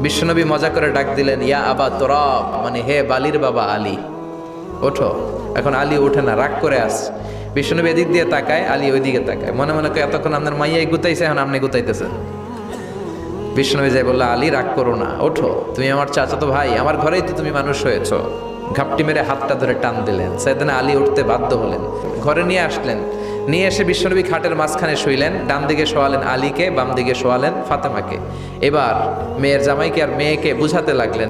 বিষ্ণুনবী মজা করে ডাক দিলেন, ইয়া আবা তোরব। মানে হে বালির বাবা আলী, ওঠো। এখন আলী ওঠে না, রাগ করে আস। বিষ্ণুনবী এদিক দিয়ে তাকায়, আলী ওইদিকে তাকায়। মনে মনে করে এতক্ষণ আপনার মাইয়াই গুতাইছে, এখন আপনি গুতাইতেছেন? বিষ্ণুনবী যাই বলল, আলী, রাগ করো না, ওঠো। তুমি আমার চাচাতো ভাই, আমার ঘরেই তো তুমি মানুষ হয়েছো। ঘাপটি মেরে হাতটা ধরে টান দিলেন। সেদিন আলী উঠতে বাধ্য হলেন। ঘরে নিয়ে আসলেন। নিয়ে এসে বিশ্বনবী খাটের মাঝখানে শুইলেন, ডান দিকে শোয়ালেন আলীকে, বাম দিকে শোয়ালেন ফাতেমাকে। এবার মেয়ের জামাইকে আর মেয়েকে বুঝাতে লাগলেন